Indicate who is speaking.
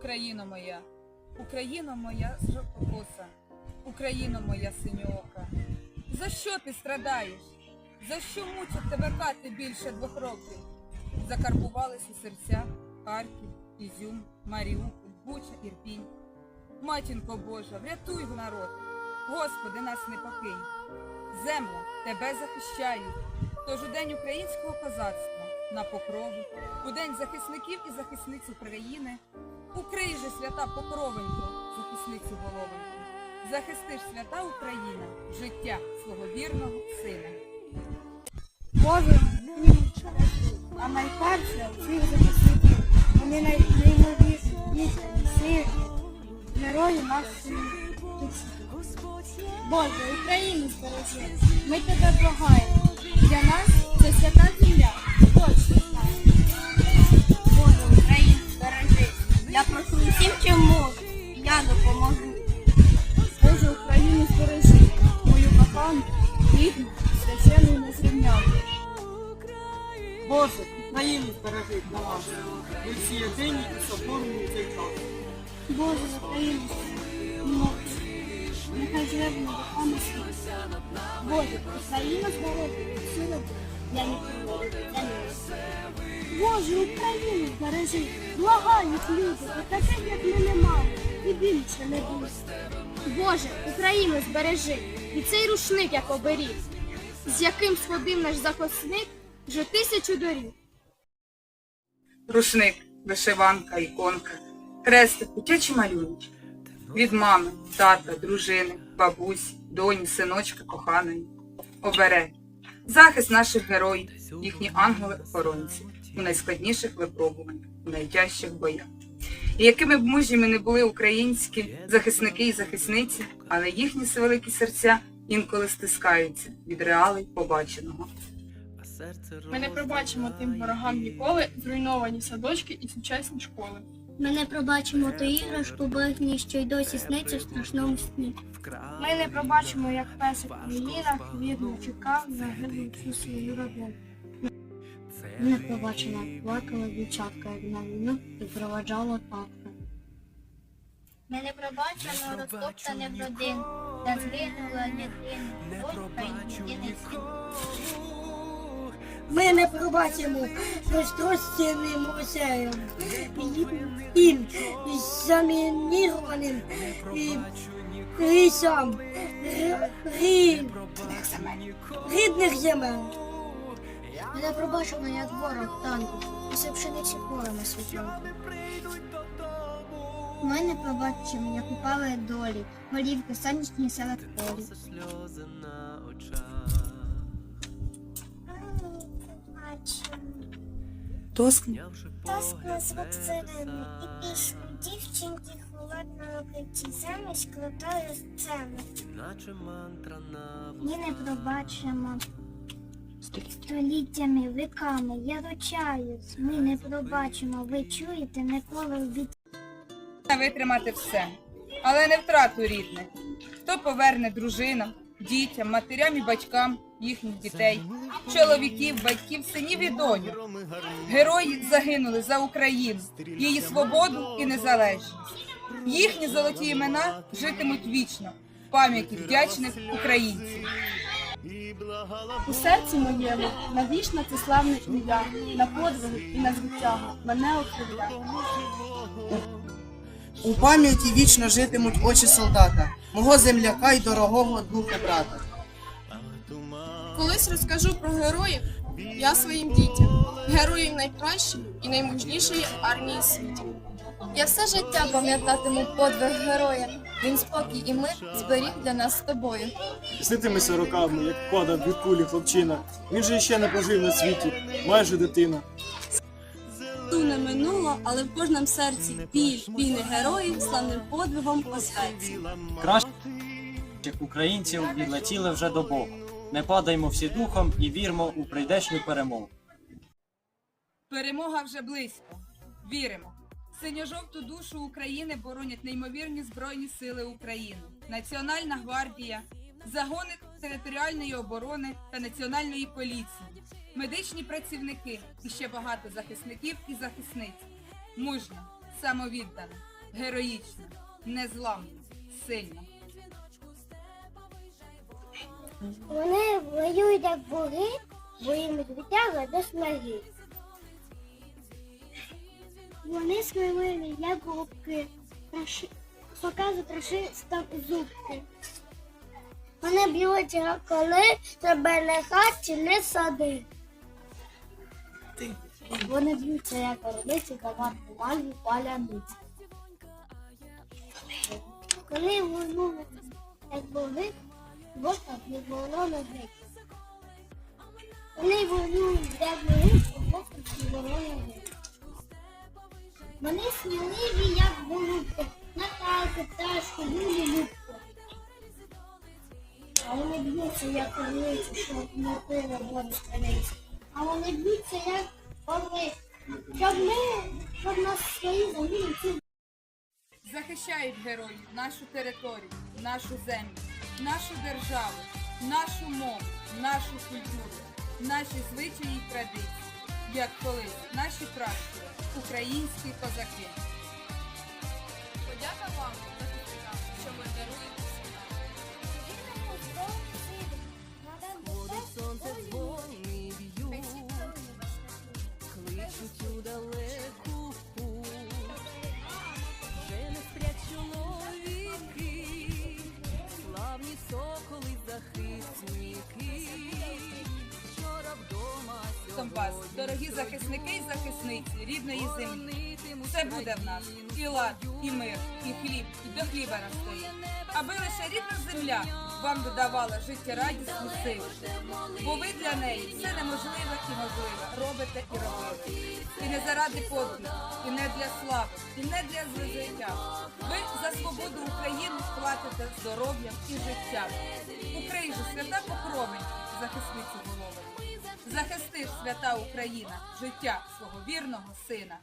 Speaker 1: Україно моя, Україно моя жовтокоса, Україно моя синьоока. За що ти страдаєш? За що мучить тебе кати більше двох років? Закарбувалися серця Харків, Ізюм, Маріуполь, Буча, Ірпінь. Матінко Божа, врятуй народ, Господи, нас не покинь. Земля, тебе захищають. Тож у день українського козацтва на покрову, у день захисників і захисниць України, укрий же свята покровенько, захисницю головеньку. Захисти ж свята Україна, життя свого вірного сина.
Speaker 2: Боже, а найперше цих захисників. Вони най- неймовірні всі герої нашої Отеччини. Боже, Україну збережи, ми тебе благаємо. Для нас це свята земля. Точно і Я допоможу. Боже, Україну збережи. Мою кохану, рідну, священну і незрівняну.
Speaker 3: Боже, Україну збережи для нас. Ми всі єдині і соборні цей час.
Speaker 2: Боже, Україну, мовчи. Нехай живе вона віками світу. Боже, Україну збережи, сила для нікого, для нас. Боже, Україну збережи, благають люди, бо таких, як ми немає, і більше не буде. Боже, Україну збережи, і цей рушник, як оберіг, з яким сходив наш захисник вже тисячу доріг.
Speaker 1: Рушник, вишиванка, іконка, хрестик, дитячі малюнки. Від мами, тата, дружини, бабусі, доні, синочка, коханої. Оберег. Захист наших героїв, їхні ангели-охоронці у найскладніших випробуваннях, у найтяжчих боях. І якими б мужніми не були українські захисники і захисниці, але їхні великі серця інколи стискаються від реалей побаченого.
Speaker 4: Ми не пробачимо тим ворогам ніколи зруйновані садочки і сучасні школи.
Speaker 2: Ми не пробачимо ту іграшку брехні, що й досі сниться в страшному сні. Ми не пробачимо, як песик в руїнах вірно чекав загиблу всю свою родину. Ми не пробачимо, як плакала дівчатка як на війну і проваджала татка. Ми не пробачимо розтоптаних родин, де згинула дитина, донька і єдиний син. Ми не пробачимо розтрощеним музеєм і, замінірованим і лісам р- рідних земель. Ми не пробачимо, як ворог танку, усе пшениці полами світло. Ми не пробачимо, як упали долі, голівки сонячні серед полі.
Speaker 1: Тоскні.
Speaker 5: Тоскно звук сирени і пісню дівчинки в холодному укритті замість крутої сцени. Ми не пробачимо. Століттями, віками, я ручаюсь, ми не пробачимо, ви чуєте, ніколи в
Speaker 1: витримати все, але не втрату рідних. Хто поверне дружинам, дітям, матерям і батькам їхніх дітей, чоловіків, батьків, синів і доньок. Герої загинули за Україну, її свободу і незалежність. Їхні золоті імена житимуть вічно в пам'яті вдячних українців.
Speaker 4: У серці моєму навічно це славне ім'я, на подвиги і на звитягу мене окриля.
Speaker 3: У пам'яті вічно житимуть очі солдата, мого земляка й дорогого духа брата.
Speaker 4: Колись розкажу про героїв я своїм дітям, героїв найкращої і наймужнішої армії в світі.
Speaker 6: Я все життя пам'ятатиму подвиг героя. Він спокій і мир зберіг для нас з тобою.
Speaker 7: Снитимися роками, як падав від кулі хлопчина. Він же ще не пожив на світі, майже дитина.
Speaker 8: Не минуло, але в кожному серці біль, війни героїв славним подвигом освеці.
Speaker 9: Кращих українців відлетіли вже до Бога. Не падаймо всі духом і вірмо у прийдешню перемогу.
Speaker 1: Перемога вже близько. Віримо. Синьо-жовту душу України боронять неймовірні Збройні Сили України, Національна гвардія, загони територіальної оборони та національної поліції, медичні працівники і ще багато захисників і захисниць. Мужньо, самовіддана, героїчна, незламна, сильна.
Speaker 5: Вони воюють як боги, бо їм звитяга до снаги. Вони сміливі, як голубки, показують троши став зубки. Вони б'ють, коли тебе не хаті, не сади. Вони б'ються, як орлиці, команду мальві паляниці. Коли воюють, як боги, Бога не було ноги. Вони воюють, як боги, Бога не було на ноги. Вони сміливі, як голубки, Наталки, пташки, люди, любки. А вони б'ються, як орлиці, щоб не пили воду. А вони б'ються, як щоб ми, щоб нас свої землі
Speaker 1: Захищають герої нашу територію, нашу землю, нашу державу, нашу мову, нашу культуру, наші звичаї і традиції, як колись наші пращури, українські козаки. Донбас, дорогі захисники і захисниці рідної землі. Все буде в нас. і лад, і мир, і хліб, і до хліба росте, Аби лише рідна земля вам додавала життєрадісну силу. Бо ви для неї все неможливе і можливе робите і робите. І не заради подвиг, і не для слави, і не для життя. Ви за свободу України платите здоров'ям і життям. Україна свята покрови, захисницю голови. Захистиш свята Україна, життя свого вірного сина.